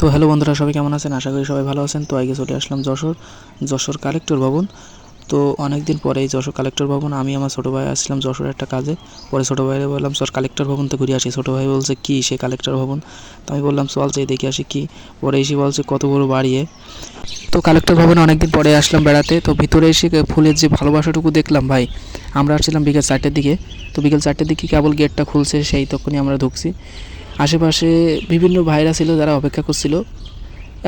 তো হ্যালো বন্ধুরা, সবাই কেমন আছেন? আশা করি সবাই ভালো আছেন। তো আগে চলে আসলাম যশোর যশোর কালেক্টর ভবন। তো অনেক দিন পরে এই যশোর কালেক্টর ভবন, আমি আমার ছোটো ভাই আসলাম যশোর একটা কাজে। পরে ছোটো ভাইরে বললাম চল কালেক্টর ভবন তো ঘুরে আসি। ছোটো ভাই বলছে, কী সে কালেক্টর ভবন? তো আমি বললাম, চল যাই, দেখে আসি কী। পরে এসে বলছে, কত বড় বাড়িয়ে তো কালেক্টর ভবনে অনেকদিন পরে আসলাম বেড়াতে। তো ভিতরে এসে ফুলের যে ভালোবাসাটুকু দেখলাম, ভাই, আমরা আসছিলাম বিকেল চারটের দিকে। তো বিকেল চারটের দিকে কেবল গেটটা খুলছে, সেই তখনই আমরা ঢুকছি। আশেপাশে বিভিন্ন ভাইরা ছিল, যারা অপেক্ষা করছিল।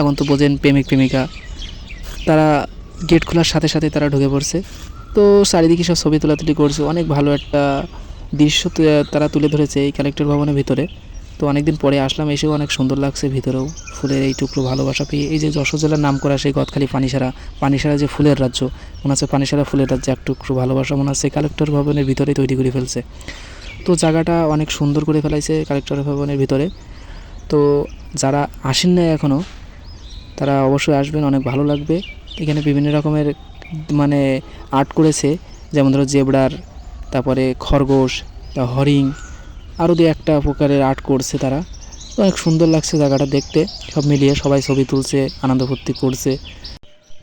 এখন তো বোঝেন প্রেমিক, প্রেমিকা। তারা গেট খোলার সাথে সাথে তারা ঢুকে পড়ছে। তো চারিদিকে সব ছবি তোলাতুলি করছে। অনেক ভালো একটা দৃশ্য তারা তুলে ধরেছে এই কালেক্টর ভবনের ভিতরে। তো অনেকদিন পরে আসলাম, এসেও অনেক সুন্দর লাগছে ভিতরেও। ফুলের এই টুকরো ভালোবাসা পেয়ে। এই যে যশোর জেলার নাম করা সেই গদখালি পানিসারা পানিসারা যে ফুলের রাজ্য, মনে হচ্ছে পানিসারা ফুলের রাজ্যে এক টুকরো ভালোবাসা মনে হচ্ছে। কালেক্টর ভবনের ভিতরেই তৈরি করে ফেলছে। তো জায়গাটা অনেক সুন্দর করে ফেলাইছে কালেক্টর ভবনের ভিতরে। তো যারা আসেন না এখনও তারা অবশ্যই আসবেন, অনেক ভালো লাগবে। এখানে বিভিন্ন রকমের মানে আর্ট করেছে, যেমন ধরো জেবরার, তারপরে খরগোশ, তা হরিণ আরও দু একটা প্রকারের আর্ট করছে তারা। অনেক সুন্দর লাগছে জায়গাটা দেখতে, সব মিলিয়ে সবাই ছবি তুলছে, আনন্দ ফুর্তি করছে।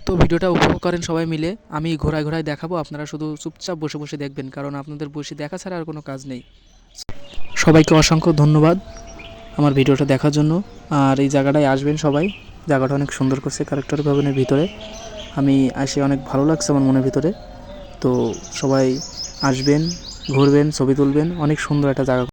তো ভিডিওটা উপভোগ করেন সবাই মিলে। আমি ঘোরায় ঘোরায় দেখাবো, আপনারা শুধু চুপচাপ বসে বসে দেখবেন, কারণ আপনাদের বসে দেখা ছাড়া আর কোনো কাজ নেই। সবাইকে অসংখ্য ধন্যবাদ আমার ভিডিওটা দেখার জন্য। আর এই জায়গাটায় আসবেন সবাই, জায়গাটা অনেক সুন্দর করছে কালেক্টর ভবনের ভিতরে। আমি আসে অনেক ভালো লাগছে আমার মনের ভিতরে। তো সবাই আসবেন, ঘুরবেন, ছবি তুলবেন, অনেক সুন্দর একটা জায়গা।